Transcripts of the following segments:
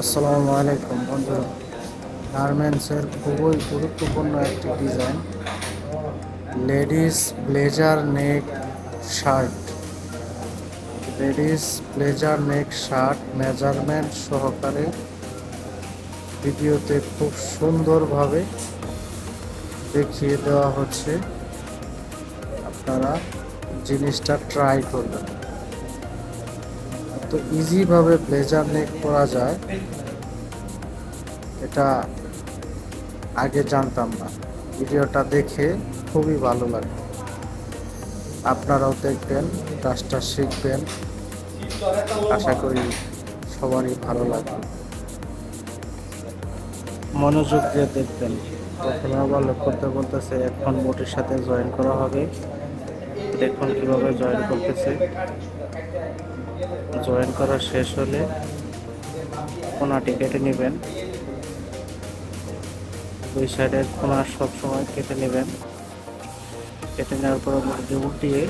আসসালামু আলাইকুম, বন্ধুরা। গার্মেন্টসের খুবই গুরুত্বপূর্ণ একটি design, ladies blazer neck shirt. Ladies blazer neck shirt measurement সহকারে ভিডিওতে খুব সুন্দরভাবে দেখিয়ে দেওয়া হচ্ছে। আপনারা জিনিসটা ট্রাই করবেন। তো ইজিভাবে ব্লেজার নেক করা যায়, এটা আগে জানতাম না। ভিডিওটা দেখে খুবই ভালো লাগে। আপনারাও দেখবেন, কাজটা শিখবেন। আশা করি সবারই ভালো লাগবে। মনোযোগ দিয়ে দেখবেন। প্রথমে আবার লক্ষ্য করতে বলতেছে, এখন বোটের সাথে জয়েন করা হবে। দেখুন কীভাবে জয়েন করতেছে। জয়েন করা শেষ হলে কোনাটি কেটে নেবেন। দুই সাইডের কোনা সব সময় কেটে নেবেন। কেটে নেওয়ার পর মুরগি উল্টিয়ে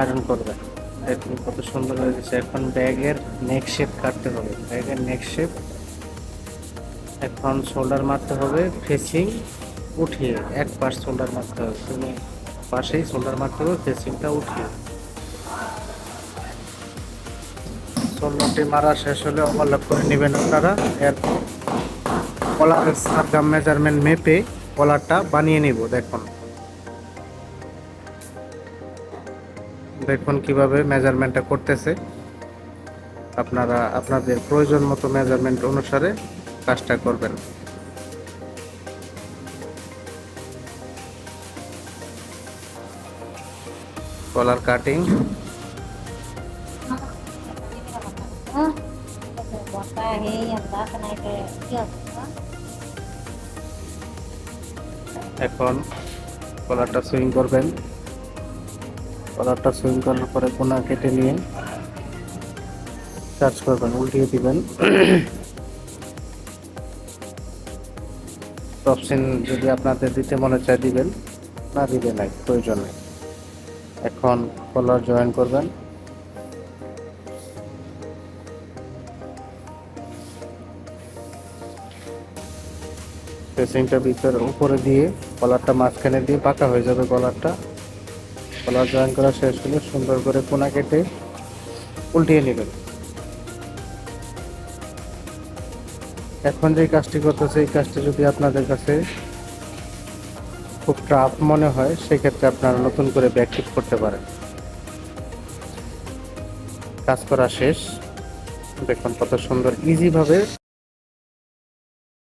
আয়রন করবেন। দেখুন কত সুন্দর হয়ে গেছে। এখন ব্যাগের নেক শেপ কাটতে হবে। ব্যাগের নেক শেপ এখন শোল্ডার মারতে হবে। ফেসিং উঠিয়ে এক পাশ শোল্ডার মারতে হবে। তুমি পাশেই শোল্ডার মারতে হবে ফেসিংটা উঠিয়ে। ষোলোটি মারা শেষ হলে ওভারলক করে নেবেন আপনারা। এরপর কলারের সারগাম মেজারমেন্ট মেপে কলারটা বানিয়ে নিব, দেখুন। দেখুন কীভাবে মেজারমেন্টটা করতেছে। আপনারা, আপনাদের প্রয়োজন মতো মেজারমেন্ট অনুসারে কাজটা করবেন। Collar cutting. এখন কলারটা সুইং করবেন। কলারটা সুইং করার পরে কোনা কেটে নিয়ে চার্জ করবেন, উল্টিয়ে দিবেন। অপশন যদি আপনাদের দিতে মনে চায় দিবেন, না দিবে নাই, প্রয়োজন নেই। এখন কলার জয়েন করবেন। ফেসিংটা ভিতরে উপরে দিয়ে কলারটা মাঝখানে দিয়ে পাকা হয়ে যাবে কলারটা কলার জয়েন করা শেষ হলে সুন্দর করে কোনা কেটে উল্টিয়ে নেবেন। এখন যে কাজটি করতেছে, এই কাজটি যদি আপনাদের কাছে খুব টাফ মনে হয়, সেক্ষেত্রে আপনারা নতুন করে ব্যাকটিভ করতে পারেন। কাজ করা শেষ। দেখুন কত সুন্দর ইজিভাবে